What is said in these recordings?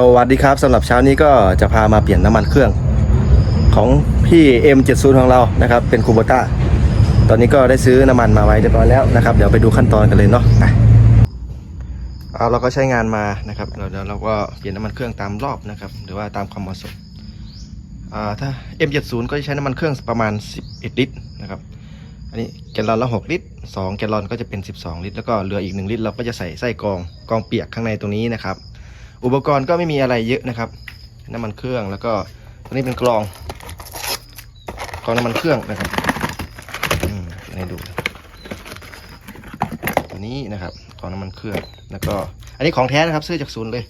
สวัสดีครับสำหรับเช้านี้ก็จะพามาเปลี่ยนน้ำมันเครื่อง ของพี่ M70 ของเรานะครับ เป็นคูโบต้าตอนนี้ก็ได้ซื้อน้ำมันมาไว้เรียบร้อยแล้วนะครับ เดี๋ยวไปดูขั้นตอนกันเลยเนาะเอาเราก็ใช้งานมานะครับเดี๋ยวเราก็เปลี่ยนน้ำมันเครื่องตามรอบนะครับ หรือว่าตามความเหมาะสมอ่าถ้า M70 ก็จะใช้น้ำมันเครื่องประมาณ 11 ลิตรนะครับอันนี้แกลลอนละ 6 ลิตร 2 แกลลอนก็จะเป็น 12 ลิตร แล้วก็เหลืออีก 1 ลิตร เราก็จะใส่ไส้กรองกรองเปียกข้างในตรงนี้นะครับ อุปกรณ์ก็ไม่มีอะไรเยอะนะครับ น้ำมันเครื่องแล้วก็ตัวนี้เป็นกรองกรองน้ำมันเครื่องนะครับอให้ดู ตัวนี้นะครับกรองน้ำมันเครื่องแล้วก็ อันนี้ของแท้นะครับซื้อจากศูนย์เลย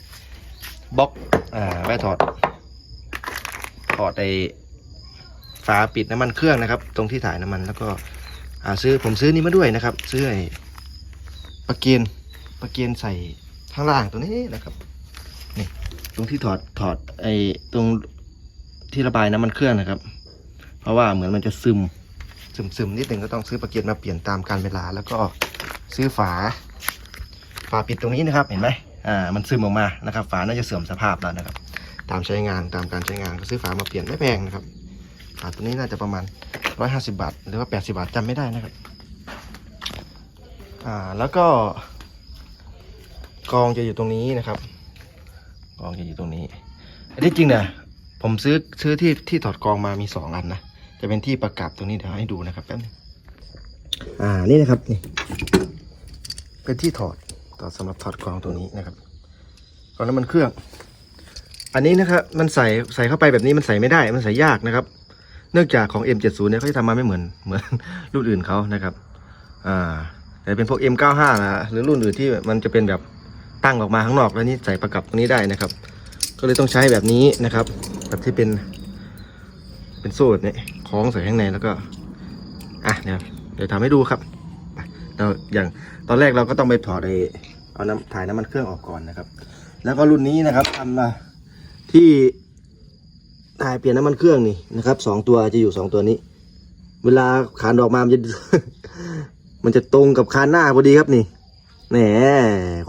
บล็อกอ่าไว้ถอดถอดไอฝาปิดน้ำมันเครื่องนะครับ ตรงที่ถ่ายน้ำมันแล้วก็อ่าซื้อผมซื้อนี้มาด้วยนะครับ ซื้อไอปะเกียนปะเกียนใส่ข้างล่างตัวนี้นะครับ ตรงที่ถอดถอดไอ้ตรงที่ระบายน้ำมันเครื่องนะครับ เพราะว่าเหมือนมันจะซึมซึมซึมนิดหนึ่งก็ต้องซื้อประเกียนมาเปลี่ยนตามการเวลา แล้วก็ซื้อฝา ฝาปิดตรงนี้นะครับ เห็นไหมอ่ามันซึมออกมานะครับ ฝาน่าจะเสื่อมสภาพแล้วนะครับ ตามใช้งานตามการใช้งานก็ซื้อฝามาเปลี่ยนไม่แพงนะครับฝาตัวนี้น่าจะประมาณร้อยห้าสิบาท หรือว่าแปดสิบาทจำไม่ได้นะครับอ่าแล้วก็กองจะอยู่ตรงนี้นะครับ กองจะอยู่ตรงนี้อันที่จริงเนี่ยผมซื้อซื้อที่ที่ถอดกรองมามีสองอันนะจะเป็นที่ประกับตรงนี้เดี๋ยวให้ดูนะครับแป๊บนึงอ่านี่นะครับนี่เป็นที่ถอดต่อสำหรับถอดกรองตัวนี้นะครับกรองน้ำมันเครื่อง อันนี้นะครับมันใส่ใส่เข้าไปแบบนี้มันใส่ไม่ได้มันใส่ยากนะครับ เนื่องจากของ M70 เนี่ยเขาจะทำมาไม่เหมือนเหมือนรุ่นอื่นเขานะครับอ่าแต่เป็นพวก M95 นะหรือรุ่นอื่นที่มันจะเป็นแบบ ตั้งออกมาข้างนอกแล้วนี่ใส่ประกับตรงนี้ได้นะครับ ก็เลยต้องใช้แบบนี้นะครับ แบบที่เป็นเป็นโซ่แบบนี้คล้องใส่ข้างในแล้วก็อะเดี๋ยวเดี๋ยวทำให้ดูครับเราอย่างตอนแรกเราก็ต้องไปถอดไอเอาน้ำถ่ายน้ำมันเครื่องออกก่อนนะครับ แล้วก็รุ่นนี้นะครับทำมาที่ถ่ายเปลี่ยนน้ำมันเครื่องนี่นะครับสองตัวจะอยู่สองตัวนี้ เวลาขานออกมามันจะมันจะตรงกับคานหน้าพอดีครับนี่ แหม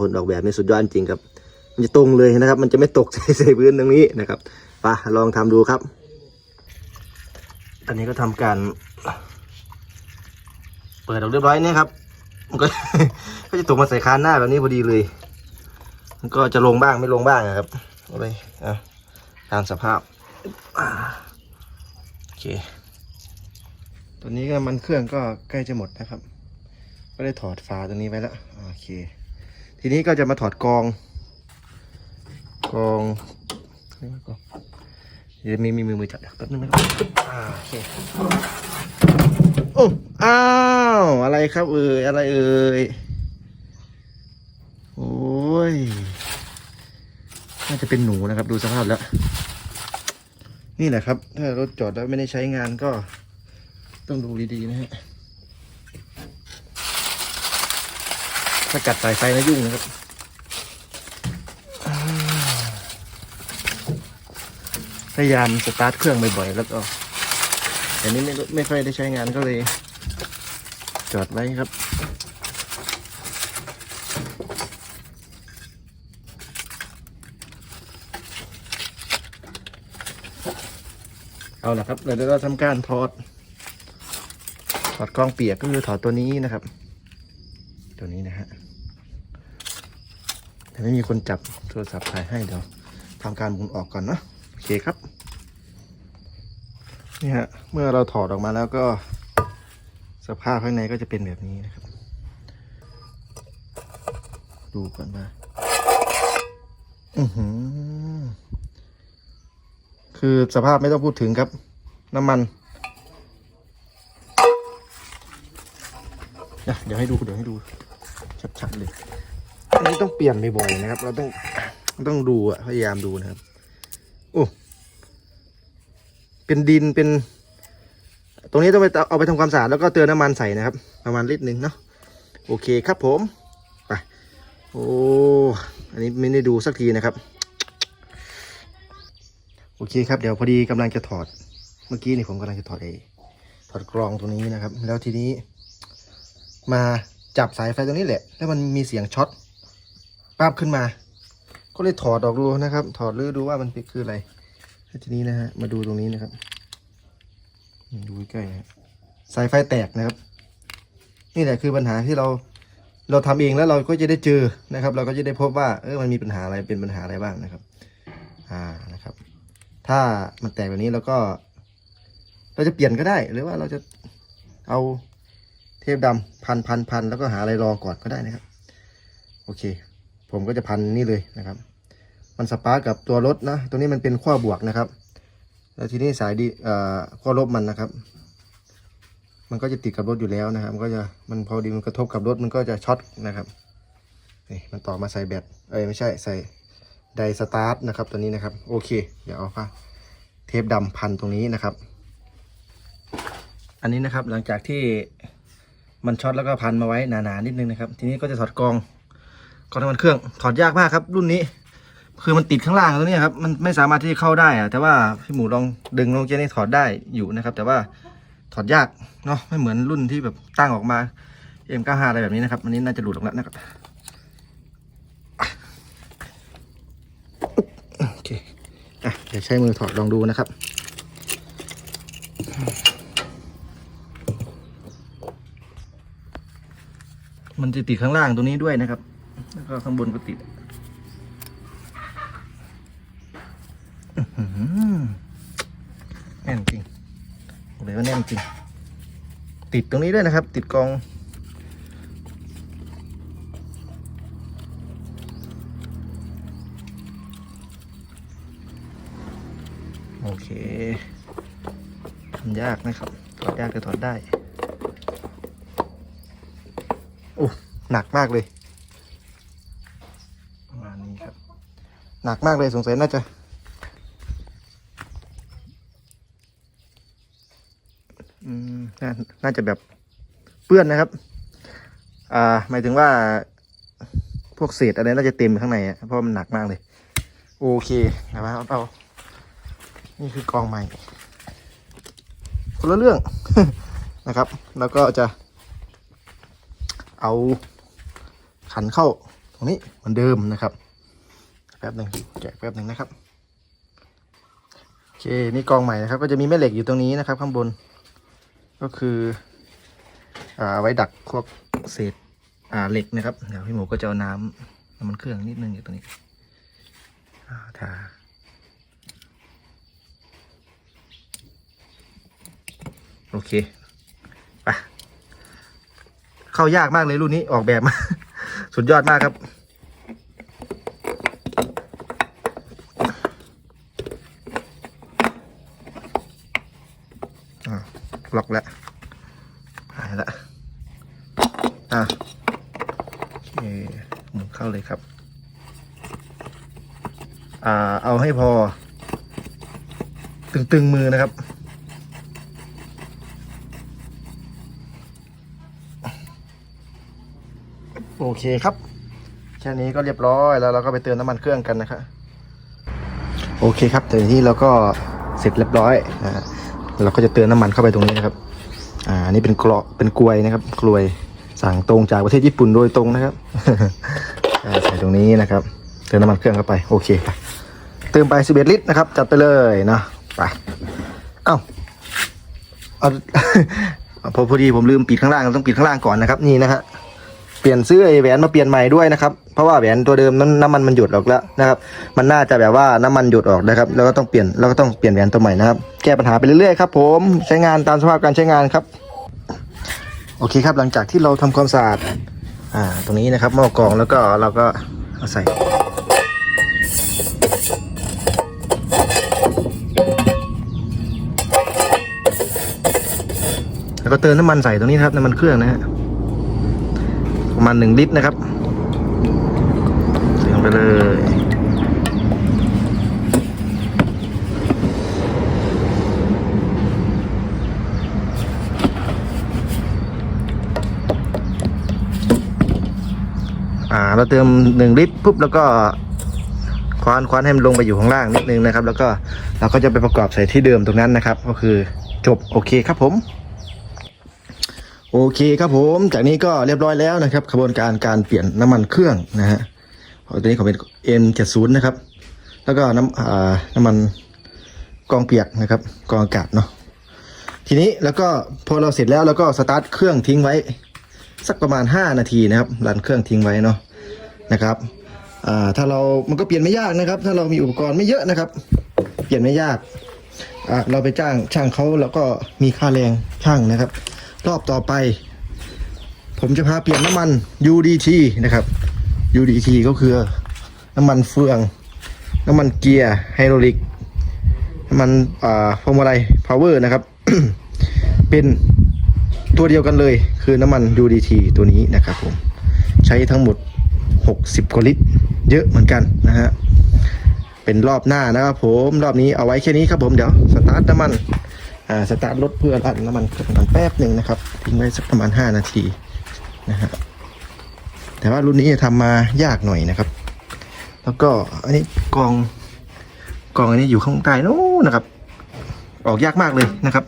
คนออกแบบนี่สุดยอดจริงครับ มันจะตรงเลยนะครับ มันจะไม่ตกใส่พื้นตรงนี้นะครับไปะลองทำดูครับ อันนี้ก็ทำการ เปิดออกเรียบร้อยเนี่ยครับมันก็ก็จะตกมาใส่คานหน้าแบบนี้พอดีเลย มันก็จะลงบ้างไม่ลงบ้างอะครับเอาไปอะตามสภาพโอเค ตัวนี้ก็มันเครื่องก็ใกล้จะหมดนะครับ ก็ได้ถอดฝาตัวนี้ไว้แล้วโอเค ทีนี้ก็จะมาถอดกอง กองเรียกว่ากองเดี๋ยวมีมีมือมือจับเดี๋ยวแป๊บนึงนะครับโอเคโอ้อ้าวอะไรครับเอ่ยอะไรเอ่ยโอ้ยน่าจะเป็นหนูนะครับ ดูสภาพแล้ว นี่แหละครับ ถ้ารถจอดแล้วไม่ได้ใช้งานก็ต้องดูดีๆนะฮะ ถ้ากัดสายไฟนะยุ่งนะครับพยายามสตาร์ทเครื่องบ่อยๆแล้วก็แต่นี้ไม่ไม่ค่อยได้ใช้งานก็เลย จอดไว้ครับเอาละครับเดี๋ยวเราทำการถอด ถอดกล้องเปียกก็คือถอดตัวนี้นะครับ ตัวนี้นะฮะ ไม่มีคนจับโทรศัพท์ถ่ายให้เดี๋ยวทำการหมุนออกก่อนเนาะโอเคครับนี่ฮะเมื่อเราถอดออกมาแล้วก็สภาพข้างในก็จะเป็นแบบนี้นะครับ ดูก่อนว่าอือหือ คือสภาพไม่ต้องพูดถึงครับ น้ำมัน เดี๋ยวให้ดู เดี๋ยวให้ดูชัดๆเลย อันนี้ต้องเปลี่ยนบ่อยๆนะครับ เราต้องต้องดูอะพยายามดูนะครับ โอ้เป็นดินเป็น ตรงนี้ต้องไปเอาไปทำความสะอาดแล้วก็เติมน้ำมันใส่นะครับ ประมาณลิตรหนึ่งเนาะโอเคครับผมไปโอ้อันนี้ไม่ได้ดูสักทีนะครับ โอเคครับ เดี๋ยวพอดีกำลังจะถอด เมื่อกี้นี่ผมกำลังจะถอดเอถอดกรองตรงนี้นะครับ แล้วทีนี้ มาจับสายไฟตรงนี้แหละ แล้วมันมีเสียงช็อต ปั๊บขึ้นมา ก็เลยถอดออกดูนะครับ ถอดหรือดูว่ามันเป็นคืออะไรทีนี้นะฮะมาดูตรงนี้นะครับดูใกล้นะสายไฟแตกนะครับ นี่แหละคือปัญหาที่เราเราทำเองแล้วเราก็จะได้เจอนะครับ เราก็จะได้พบว่าเออมันมีปัญหาอะไรเป็นปัญหาอะไรบ้างนะครับ อ่านะครับ ถ้ามันแตกแบบนี้เราก็ เราจะเปลี่ยนก็ได้ หรือว่าเราจะเอาเทปดำพันพันพันแล้วก็หาอะไรรอก่อนก็ได้นะครับ โอเค ผมก็จะพันนี่เลยนะครับ มันสปาร์กกับตัวรถนะตัวนี้มันเป็นขั้วบวกนะครับ แล้วทีนี้สายดีอ่อขั้วลบมันนะครับ มันก็จะติดกับรถอยู่แล้วนะครับ มันก็จะมันพอดีมันกระทบกับรถมันก็จะช็อตนะครับนี่มันต่อมาใส่แบตเอ้ยไม่ใช่ใส่ไดสตาร์ทนะครับตัวนี้นะครับ โอเค เดี๋ยวเอาผ้าเทปดำพันตรงนี้นะครับ อันนี้นะครับหลังจากที่มันช็อตแล้วก็พันมาไว้หนาๆนิดนึงนะครับ ทีนี้ก็จะถอดกอง กรอน้ำมันเครื่องถอดยากมากครับ รุ่นนี้ คือมันติดข้างล่างตรงนี้ครับ มันไม่สามารถที่จะเข้าได้อะแต่ว่าพี่หมูลองดึงลงเจนี่ถอดได้อยู่นะครับ แต่ว่าถอดยากเนาะไม่เหมือนรุ่นที่แบบตั้งออกมา M95 อะไรแบบนี้นะครับอันนี้น่าจะหลุดออกแล้วนะครับโอเคอะเดี๋ยวใช้มือถอดลองดูนะครับมันจะติดข้างล่างตรงนี้ด้วยนะครับ แล้วก็ข้างบนก็ติดแน่นจริงบอกเลยว่าแน่นจริง ติดตรงนี้ด้วยนะครับ ติดกอง โอเคทำยากนะครับถอดยากแต่ถอดได้ โอ้ หนักมากเลยประมาณนี้ครับ หนักมากเลยสงสัยน่าจะ อืมนาน่าจะแบบเปื้อนนะครับ อ่า หมายถึงว่า พวกเศษอะไรน่าจะเต็มข้างในอะเพราะมันหนักมากเลย โอเคนะครับเอาเอานี่คือกองใหม่ คนละเรื่องนะครับ แล้วก็จะ เอาขันเข้าตรงนี้เหมือนเดิมนะครับ แป๊บหนึ่งแกะแป๊บหนึ่งนะครับโอเคนี่กองใหม่นะครับ ก็จะมีแม่เหล็กอยู่ตรงนี้นะครับ ข้างบน ก็คืออ่าเอาไว้ดักพวกเศษอ่าเหล็กนะครับเดี๋ยวพี่หมูก็จะเอาน้ำน้ำมันเครื่องนิดนึงอยู่ตรงนี้อ่าทาโอเคไปเข้ายากมากเลยรุ่นนี้ออกแบบมา สุดยอดมากครับ อ่า ล็อกแล้วหายละอะโอเคหมุนเข้าเลยครับ อ่าเอาให้พอ ตึงๆมือนะครับโอเคครับ แค่นี้ก็เรียบร้อยแล้วเราก็ไปเติมน้ำมันเครื่องกันนะครับโอเคครับแต่ที่เราก็เสร็จเรียบร้อยนะ เราก็จะเติมน้ำมันเข้าไปตรงนี้นะครับ อ่านี่เป็นกรอเป็นกลวยนะครับ กลวยสั่งตรงจากประเทศญี่ปุ่นโดยตรงนะครับใส่ตรงนี้นะครับ เติมน้ำมันเครื่องเข้าไปโอเคไปเติมไป 11 ลิตรนะครับ จัดไปเลยนะไปเอ้าเอาพอพอดีผมลืมปิดข้างล่างต้องปิดข้างล่างก่อนนะครับ นี่นะฮะ เปลี่ยนซื้อไอ้แหวนมาเปลี่ยนใหม่ด้วยนะครับเพราะว่าแหวนตัวเดิมนั้นน้ำมันมันหยุดออกแล้วนะครับ มันน่าจะแบบว่าน้ำมันหยุดออกนะครับ แล้วก็ต้องเปลี่ยนแล้วก็ต้องเปลี่ยนแหวนตัวใหม่นะครับแก้ปัญหาไปเรื่อยๆครับผมใช้งานตามสภาพการใช้งานครับ โอเคครับหลังจากที่เราทำความสะอาดอ่าตรงนี้นะครับหม้อกรองแล้วก็เราก็เอาใส่แล้วก็เติมน้ำมันใส่ตรงนี้ครับน้ำมันเครื่องนะฮะ ประมาณหนึ่งลิตรนะครับใส่ลงไปเลยอ่าเราเติมหนึ่งลิตรปุ๊บแล้วก็ควานควานให้มันลงไปอยู่ข้างล่างนิดนึงนะครับ แล้วก็เราก็จะไปประกอบใส่ที่เดิมตรงนั้นนะครับ ก็คือจบโอเคครับผม โอเคครับผมจากนี้ก็เรียบร้อยแล้วนะครับกระบวนการการเปลี่ยนน้ำมันเครื่องนะฮะตัวนี้เขาเป็น M70 นะครับ แล้วก็น้ำน้ำมันกองเปียกนะครับกองอากาศเนาะทีนี้แล้วก็พอเราเสร็จแล้วเราก็สตาร์ทเครื่องทิ้งไว้ สักประมาณ 5 นาทีนะครับรันเครื่องทิ้งไว้เนาะนะครับถ้าเรา มันก็เปลี่ยนไม่ยากนะครับ ถ้าเรามีอุปกรณ์ไม่เยอะนะครับ เปลี่ยนไม่ยากเราไปจ้างช่างเขาแล้วก็มีค่าแรงช่างนะครับ รอบต่อไป ผมจะพาเปลี่ยนน้ำมัน UDT นะครับ UDT ก็คือน้ำมันเฟือง น้ำมันเกียร์ไฮดรอลิกน้ำมันอ่าพวงมาลัยพาวเวอร์นะครับ เป็นตัวเดียวกันเลย คือน้ำมัน UDT ตัวนี้นะครับผมใช้ทั้งหมด 60กว่าลิตร เยอะเหมือนกันนะฮะเป็นรอบหน้านะครับผมรอบนี้เอาไว้แค่นี้ครับผมเดี๋ยวสตาร์ทน้ำมัน สตาร์ทรถเพื่อรันน้ำมันเครื่องกันแป๊บหนึ่งนะครับทิ้งไว้สักประมาณ 5 นาทีนะฮะแต่ว่ารุ่นนี้ทำมายากหน่อยนะครับ แล้วก็อันนี้กองกองอันนี้อยู่ข้างใต้นู้นนะครับ ออกยากมากเลยนะครับ